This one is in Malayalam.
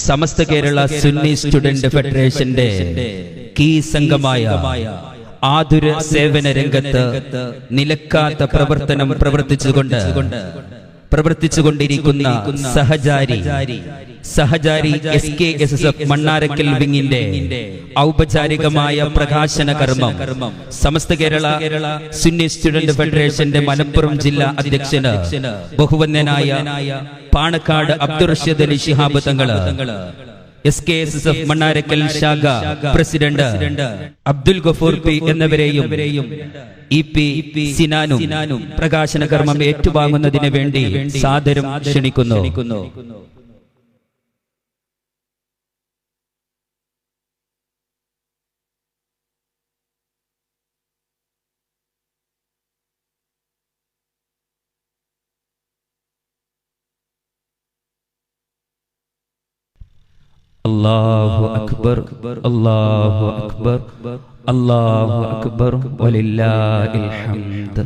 സമസ്ത കേരള സുന്നി സ്റ്റുഡന്റ് ഫെഡറേഷന്റെ കീ സംഘമായ ആതുര സേവന രംഗത്ത് നിലക്കാത്ത പ്രവർത്തനം പ്രവർത്തിച്ചുകൊണ്ട് പ്രവർത്തിച്ചുകൊണ്ടിരിക്കുന്ന Sahachari Sahachari S K S S F Mannarakkal വിങ്ങിന്റെ ഔപചാരികമായ പ്രകാശന കർമ്മം സമസ്ത കേരള സുന്നി സ്റ്റുഡന്റ് ഫെഡറേഷന്റെ മലപ്പുറം ജില്ലാ അധ്യക്ഷന് ബഹുവന്യനായ Panakkad Abdul Rasheed Ali Shihab Thangal. S K S S F Mannarakkal ശാഖ പ്രസിഡന്റ് അബ്ദുൽ ഗഫൂർ പി എന്നിവരെയും ഇ പി സിനാനും പ്രകാശന കർമ്മം ഏറ്റുവാങ്ങുന്നതിന് വേണ്ടി സാദരം ക്ഷണിക്കുന്നു. അല്ലാഹു അക്ബർ അല്ലാഹു അക്ബർ അല്ലാഹു അക്ബർ വലില്ലാഹിൽ ഹംദ്.